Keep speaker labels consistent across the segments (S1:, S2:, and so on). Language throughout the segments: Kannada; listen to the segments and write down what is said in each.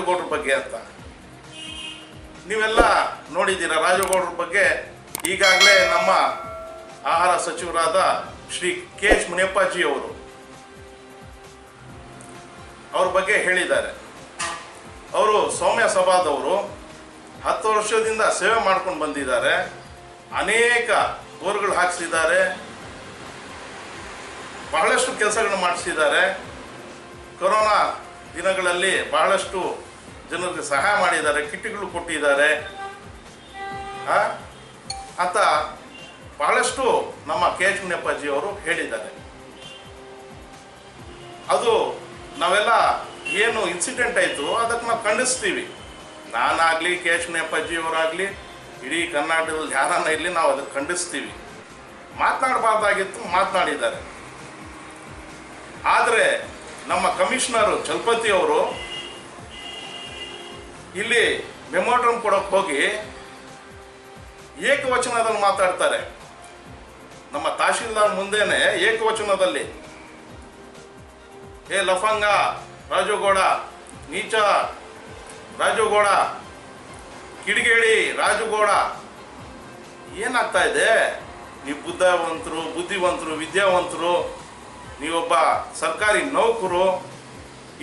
S1: ರಾಜುಗೌಡ್ರ ಬಗ್ಗೆ ಅಂತ. ನೀವೆಲ್ಲ ನೋಡಿದ್ದೀರ ರಾಜಗೌಡ್ರ ಬಗ್ಗೆ? ಈಗಾಗಲೇ ನಮ್ಮ ಆಹಾರ ಸಚಿವರಾದ ಶ್ರೀ ಕೆ ಎಚ್ ಮುನಿಯಪ್ಪಾಜಿ ಅವರು ಅವ್ರ ಬಗ್ಗೆ ಹೇಳಿದ್ದಾರೆ. ಅವರು ಸೌಮ್ಯ ಸಭಾದವರು, ಹತ್ತು ವರ್ಷದಿಂದ ಸೇವೆ ಮಾಡ್ಕೊಂಡು ಬಂದಿದ್ದಾರೆ. ಅನೇಕ ಬೋರ್ಗಳು ಹಾಕಿಸಿದ್ದಾರೆ. ಬಹಳಷ್ಟು ಕೆಲಸಗಳನ್ನು ಮಾಡಿಸಿದ್ದಾರೆ. ಕೊರೋನಾ ದಿನಗಳಲ್ಲಿ ಬಹಳಷ್ಟು ಜನರಿಗೆ ಸಹಾಯ ಮಾಡಿದ್ದಾರೆ ಕಿಟ್ಗಳು ಕೊಟ್ಟಿದ್ದಾರೆ. ಅಂತ ಬಹಳಷ್ಟು ನಮ್ಮ ಕೆ ಎಚ್ ಮುನಿಯಪ್ಪಾಜಿ ಅವರು ಹೇಳಿದ್ದಾರೆ. ಅದು ನಾವೆಲ್ಲ ಏನು ಇನ್ಸಿಡೆಂಟ್ ಆಯಿತು, ಅದಕ್ಕೆ ನಾವು ಖಂಡಿಸ್ತೀವಿ. ನಾನಾಗಲಿ, ಕೆ ಎಚ್ ಮುನಿಯಪ್ಪಾಜಿ ಅವರಾಗಲಿ, ಇಡೀ ಕರ್ನಾಟಕದಲ್ಲಿ ಯಾರನ್ನ ಇರಲಿ ನಾವು ಅದಕ್ಕೆ ಖಂಡಿಸ್ತೀವಿ. ಮಾತನಾಡಬಾರ್ದಾಗಿತ್ತು, ಮಾತನಾಡಿದ್ದಾರೆ. ಆದರೆ ನಮ್ಮ ಕಮಿಷನರು ಚಲಪತಿ ಅವರು ಇಲ್ಲಿ ಮೆಮೋಟ್ರಮ್ ಕೊಡೋಕೆ ಹೋಗಿ ಏಕವಚನದಲ್ಲಿ ಮಾತಾಡ್ತಾರೆ. ನಮ್ಮ ತಹಶೀಲ್ದಾರ್ ಮುಂದೆನೆ ಏಕವಚನದಲ್ಲಿ. ಏ ಲಫಂಗ, ರಾಜುಗೌಡ, ನೀಚ, ರಾಜುಗೌಡ, ಕಿಡಿಗೇಡಿ, ರಾಜುಗೌಡ, ಏನಾಗ್ತಾ ಇದೆ? ನೀವು ಬುದ್ಧವಂತರು, ಬುದ್ಧಿವಂತರು, ವಿದ್ಯಾವಂತರು, ನೀವೊಬ್ಬ ಸರ್ಕಾರಿ ನೌಕರು,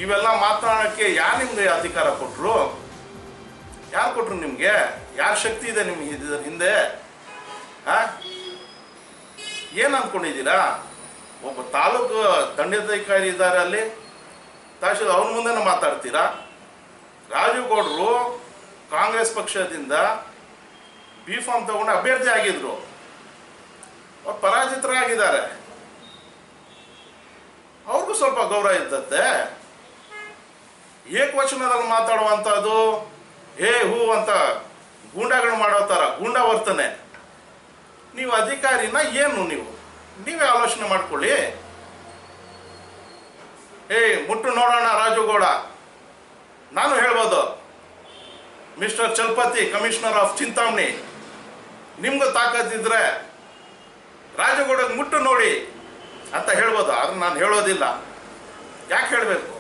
S1: ಇವೆಲ್ಲ ಮಾತನಾಡೋಕ್ಕೆ ಯಾರು ನಿಮ್ಗೆ ಅಧಿಕಾರ ಕೊಟ್ಟರು ಯಾರು ಕೊಟ್ರು ನಿಮಗೆ? ಯಾರ ಶಕ್ತಿ ಇದೆ ನಿಮ್ಗೆ ಇದರ ಹಿಂದೆ? ಏನು ಅಂದ್ಕೊಂಡಿದ್ದೀರಾ ಒಬ್ಬ ತಾಲೂಕು ದಂಡಾಧಿಕಾರಿ ಇದ್ದಾರೆ ಅಲ್ಲಿ. ತಹಶೀಲ್ ಅವ್ರ ಮುಂದೆನೇ ಮಾತಾಡ್ತೀರಾ? ರಾಜುಗೌಡರು ಕಾಂಗ್ರೆಸ್ ಪಕ್ಷದಿಂದ ಬಿ ಫಾರ್ಮ್ ತಗೊಂಡು ಅಭ್ಯರ್ಥಿ ಆಗಿದ್ರು. ಅವ್ರು ಪರಾಜಿತರಾಗಿದ್ದಾರೆ. ಅವ್ರಿಗೂ ಸ್ವಲ್ಪ ಗೌರವ ಇರ್ತದೆ. ಏಕವಚನದಲ್ಲಿ ಮಾತಾಡುವಂಥದ್ದು ಹೇ, ಹೂ ಅಂತ ಗೂಂಡಾಗಳು ಮಾಡೋ ಥರ ಗೂಂಡ ವರ್ತನೆ. ನೀವು ಅಧಿಕಾರಿನ ಏನು ನೀವು? ನೀವೇ ಆಲೋಚನೆ ಮಾಡ್ಕೊಳ್ಳಿ. ಏಯ್ ಮುಟ್ಟು ನೋಡೋಣ ರಾಜುಗೌಡ ನಾನು ಹೇಳ್ಬೋದು. Mister Chalapathi, commissioner of Chintamani, ನಿಮ್ಗೂ ತಾಕತ್ತಿದ್ರೆ ರಾಜಗೌಡಗೆ ಮುಟ್ಟು ನೋಡಿ ಅಂತ ಹೇಳ್ಬೋದು, ಆದ್ರೆ ನಾನು ಹೇಳೋದಿಲ್ಲ. ಯಾಕೆ ಹೇಳಬೇಕು?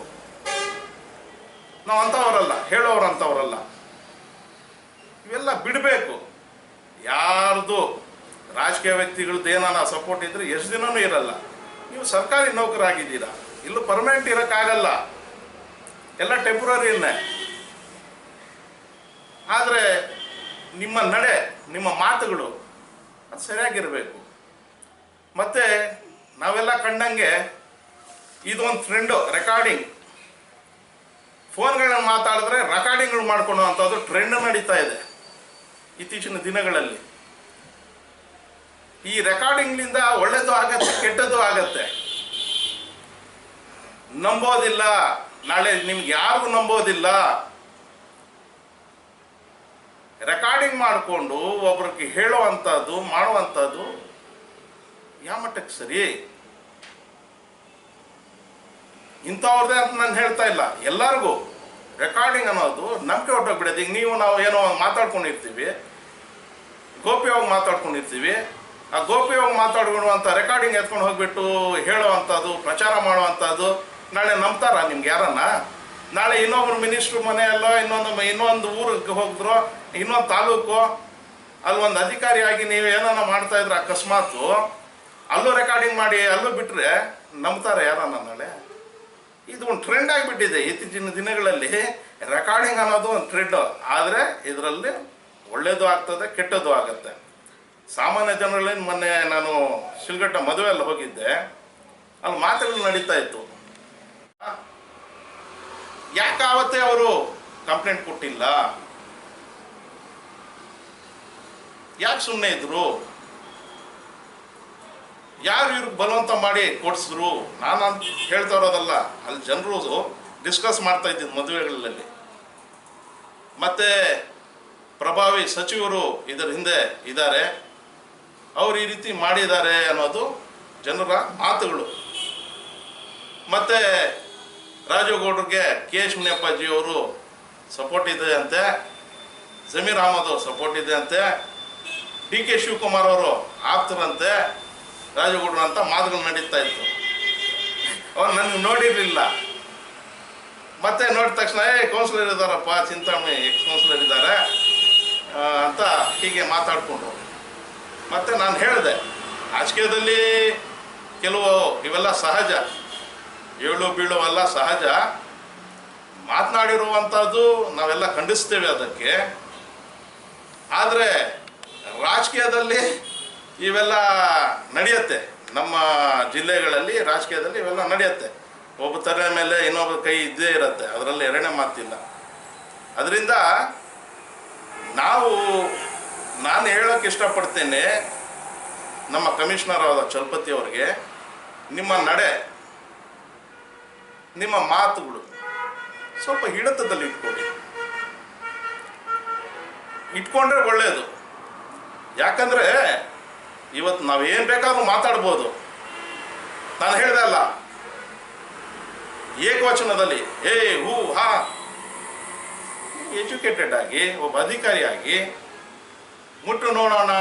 S1: ನಾವು ಅಂಥವರಲ್ಲ ಹೇಳೋರು ಅಂಥವರಲ್ಲ ಇವೆಲ್ಲ ಬಿಡಬೇಕು. ಯಾರ್ದು ರಾಜಕೀಯ ವ್ಯಕ್ತಿಗಳದ್ದು ಏನಾನ ಸಪೋರ್ಟ್ ಇದ್ರೆ ಎಷ್ಟು ದಿನವೂ ಇರಲ್ಲ. ನೀವು ಸರ್ಕಾರಿ ನೌಕರಾಗಿದ್ದೀರಾ. ಇಲ್ಲೂ ಪರ್ಮನೆಂಟ್ ಇರೋಕ್ಕಾಗಲ್ಲ. ಎಲ್ಲ ಟೆಂಪ್ರರಿನೇ ಆದರೆ ನಿಮ್ಮ ನಡೆ, ನಿಮ್ಮ ಮಾತುಗಳು ಅದು ಸರಿಯಾಗಿರಬೇಕು. ಮತ್ತು ನಾವೆಲ್ಲ ಕಂಡಂಗೆ ಇದೊಂದು ಫ್ರೆಂಡು ರೆಕಾರ್ಡಿಂಗ್ ಫೋನ್ಗಳನ್ನ ಮಾತಾಡಿದ್ರೆ ರೆಕಾರ್ಡಿಂಗ್ಗಳು ಮಾಡ್ಕೊಳ್ಳೋ ಅಂಥದ್ದು ಟ್ರೆಂಡ್ ನಡೀತಾ ಇದೆ. ಇತ್ತೀಚಿನ ದಿನಗಳಲ್ಲಿ. ಈ ರೆಕಾರ್ಡಿಂಗ್ನಿಂದ ಒಳ್ಳೆಯದು ಆಗತ್ತೆ, ಕೆಟ್ಟದ್ದು ಆಗತ್ತೆ. ನಂಬೋದಿಲ್ಲ. ನಾಳೆ ನಿಮ್ಗೆ ಯಾರಿಗೂ ನಂಬೋದಿಲ್ಲ. ರೆಕಾರ್ಡಿಂಗ್ ಮಾಡಿಕೊಂಡು ಒಬ್ರಿಗೆ ಹೇಳುವಂಥದ್ದು ಮಾಡುವಂಥದ್ದು ಯಾವ ಮಟ್ಟಕ್ಕೆ ಸರಿ? ಇಂಥವ್ರದೇ ಅಂತ ನಾನು ಹೇಳ್ತಾ ಇಲ್ಲ. ಎಲ್ಲರಿಗೂ. ರೆಕಾರ್ಡಿಂಗ್ ಅನ್ನೋದು ನಂಬಿಕೆ ಹೊಟ್ಟೋಗ್ಬಿಡೋದು ಈಗ ನೀವು ನಾವು ಏನೋ ಮಾತಾಡ್ಕೊಂಡಿರ್ತೀವಿ. ಗೋಪ್ಯವಾಗಿ ಮಾತಾಡ್ಕೊಂಡಿರ್ತೀವಿ? ಆ ಗೋಪ್ಯವಾಗಿ ಮಾತಾಡ್ಕೊಳ್ಳುವಂಥ ರೆಕಾರ್ಡಿಂಗ್ ಎತ್ಕೊಂಡು ಹೋಗಿಬಿಟ್ಟು ಹೇಳುವಂಥದ್ದು ಪ್ರಚಾರ ಮಾಡುವಂಥದ್ದು ನಾಳೆ ನಂಬ್ತಾರ ನಿಮ್ಗೆ ಯಾರನ್ನ? ನಾಳೆ ಇನ್ನೊಬ್ರು ಮಿನಿಸ್ಟ್ರು ಮನೆಯಲ್ಲೋ, ಇನ್ನೊಂದು ಇನ್ನೊಂದು ಊರಿಗೆ ಹೋಗಿದ್ರು, ಇನ್ನೊಂದು ತಾಲೂಕು, ಅಲ್ಲಿ ಒಂದು ಅಧಿಕಾರಿಯಾಗಿ ನೀವು ಏನನ್ನ ಮಾಡ್ತಾ ಇದ್ರೆ ಅಕಸ್ಮಾತು ಅಲ್ಲೂ ರೆಕಾರ್ಡಿಂಗ್ ಮಾಡಿ, ಅಲ್ಲೂ ಬಿಟ್ಟರೆ ನಂಬ್ತಾರೆ ಯಾರನ್ನ ನಾಳೆ? ಒಂದು ಟ್ರೆಂಡ್ ಆಗಿಬಿಟ್ಟಿದೆ. ಇತ್ತೀಚಿನ ದಿನಗಳಲ್ಲಿ ರೆಕಾರ್ಡಿಂಗ್ ಅನ್ನೋದು ಒಂದು ಟ್ರೆಂಡ್ ಆದರೆ ಇದರಲ್ಲಿ ಒಳ್ಳೇದು ಆಗ್ತದೆ, ಕೆಟ್ಟದ್ದು ಆಗುತ್ತೆ. ಸಾಮಾನ್ಯ ಜನರಲ್ಲಿ ಮೊನ್ನೆ ನಾನು ಶಿಲ್ಗಟ್ಟ ಮದುವೆ ಅಲ್ಲಿ ಹೋಗಿದ್ದೆ. ಅಲ್ಲಿ ಮಾತುಗಳು ನಡೀತಾ ಇತ್ತು. ಯಾಕೆ ಆವತ್ತೇ ಅವರು ಕಂಪ್ಲೇಂಟ್ ಕೊಟ್ಟಿಲ್ಲ? ಯಾಕೆ ಸುಮ್ಮನೆ ಇದ್ರು? ಯಾರು ಇವ್ರಿಗೆ ಬಲವಂತ ಮಾಡಿ ಕೊಡಿಸಿದ್ರು? ನಾನು ಹೇಳ್ತಾ ಇರೋದಲ್ಲ, ಅಲ್ಲಿ ಜನರು ಡಿಸ್ಕಸ್ ಮಾಡ್ತಾ ಇದ್ದಿದ್ದು ಮದುವೆಗಳಲ್ಲಿ. ಮತ್ತೆ ಪ್ರಭಾವಿ ಸಚಿವರು ಇದರ ಹಿಂದೆ ಇದ್ದಾರೆ. ಅವರು ಈ ರೀತಿ ಮಾಡಿದ್ದಾರೆ ಅನ್ನೋದು ಜನರ ಮಾತುಗಳು ಮತ್ತೆ ರಾಜೇಗೌಡ್ರಿಗೆ ಕೆ ಎಚ್ ಮುನಿಯಪ್ಪಾಜಿಯವರು ಸಪೋರ್ಟ್ ಇದೆ ಅಂತೆ, ಜಮೀರ್ ಅಹಮದ್ ಸಪೋರ್ಟ್ ಇದೆ ಅಂತೆ, ಡಿ ಕೆ ಶಿವಕುಮಾರ್ ಅವರು ಆಪ್ತರಂತೆ ರಾಜಗೌಡರು ಅಂತ ಮಾತುಗಳು ನಡೀತಾ ಇತ್ತು. ಅವ್ರು ನನಗೆ ನೋಡಿರಲಿಲ್ಲ. ಮತ್ತೆ ನೋಡಿದ ತಕ್ಷಣ ಏ ಕೌನ್ಸಿಲರ್ ಇದ್ದಾರಪ್ಪ ಚಿಂತಾಮಣಿ ಎಕ್ಸ್ ಕೌನ್ಸಿಲರ್ ಇದ್ದಾರೆ. ಅಂತ ಹೀಗೆ ಮಾತಾಡಿಕೊಂಡು ಮತ್ತೆ ನಾನು ಹೇಳಿದೆ, ರಾಜಕೀಯದಲ್ಲಿ ಕೆಲವು ಇವೆಲ್ಲ ಸಹಜ. ಏಳು ಬೀಳುವೆಲ್ಲ ಸಹಜ. ಮಾತನಾಡಿರುವಂಥದ್ದು ನಾವೆಲ್ಲ ಖಂಡಿಸ್ತೇವೆ ಅದಕ್ಕೆ. ಆದರೆ ರಾಜಕೀಯದಲ್ಲಿ ಇವೆಲ್ಲ ನಡೆಯುತ್ತೆ. ನಮ್ಮ ಜಿಲ್ಲೆಗಳಲ್ಲಿ, ರಾಜಕೀಯದಲ್ಲಿ ಇವೆಲ್ಲ ನಡೆಯುತ್ತೆ. ಒಬ್ಬ ತಲೆ ಮೇಲೆ ಇನ್ನೊಬ್ಬ ಕೈ ಇದ್ದೇ ಇರುತ್ತೆ. ಅದರಲ್ಲಿ ಎರಡನೇ ಮಾತಿಲ್ಲ. ಅದರಿಂದ ನಾವು, ನಾನು ಹೇಳೋಕ್ಕೆ ಇಷ್ಟಪಡ್ತೇನೆ, ನಮ್ಮ ಕಮಿಷನರ್ ಆದ ಚಲಪತಿ ಅವರಿಗೆ, ನಿಮ್ಮ ನಡೆ, ನಿಮ್ಮ ಮಾತುಗಳು ಸ್ವಲ್ಪ ಹಿಡಿತದಲ್ಲಿ ಇಟ್ಕೊಳ್ಳಿ. ಇಟ್ಕೊಂಡ್ರೆ ಒಳ್ಳೆಯದು ಯಾಕಂದ್ರೆ ಇವತ್ತು ನಾವೇನು ಬೇಕಾದ್ರೂ ಮಾತಾಡ್ಬೋದು. ನಾನು ಹೇಳಿದೆ ಅಲ್ಲ. ಏಕವಚನದಲ್ಲಿ, ಏ, ಹೂ, ಹಾ. ಎಜುಕೇಟೆಡ್ ಆಗಿ, ಒಬ್ಬ ಅಧಿಕಾರಿಯಾಗಿ ಮುಟ್ಟು ನೋಡೋಣ.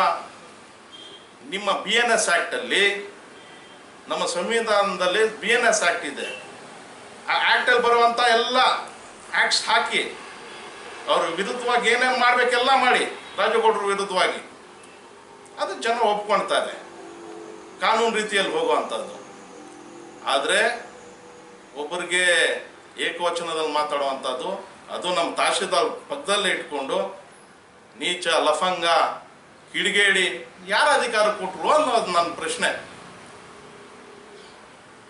S1: ನಿಮ್ಮ ಬಿ ಎನ್ ಎಸ್ ಆ್ಯಕ್ಟಲ್ಲಿ ನಮ್ಮ ಸಂವಿಧಾನದಲ್ಲಿ ಬಿ ಎನ್ ಎಸ್ ಆ್ಯಕ್ಟ್ ಇದೆ. ಆ ಆ್ಯಕ್ಟಲ್ಲಿ ಬರುವಂಥ ಎಲ್ಲ ಆ್ಯಕ್ಟ್ಸ್ ಹಾಕಿ, ಅವ್ರ ವಿರುದ್ಧವಾಗಿ ಏನೇನು ಮಾಡಬೇಕೆಲ್ಲ ಮಾಡಿ, ರಾಜಗೌಡರ ವಿರುದ್ಧವಾಗಿ. ಅದು ಜನ ಒಪ್ಕೊಳ್ತಾರೆ ಕಾನೂನು ರೀತಿಯಲ್ಲಿ ಹೋಗುವಂಥದ್ದು ಆದರೆ ಒಬ್ಬರಿಗೆ ಏಕವಚನದಲ್ಲಿ ಮಾತಾಡುವಂಥದ್ದು ಅದು ನಮ್ಮ ತಹಶೀಲ್ದಾರ್ ಪಕ್ಕದಲ್ಲೇ ಇಟ್ಕೊಂಡು ನೀಚ, ಲಫಂಗ, ಕಿಡಿಗೇಡಿ ಯಾರ ಅಧಿಕಾರ ಕೊಟ್ಟರು ಅನ್ನೋದು ನನ್ನ ಪ್ರಶ್ನೆ.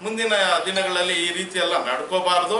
S1: ಮುಂದಿನ ದಿನಗಳಲ್ಲಿ ಈ ರೀತಿ ಎಲ್ಲ ನಡ್ಕೋಬಾರ್ದು.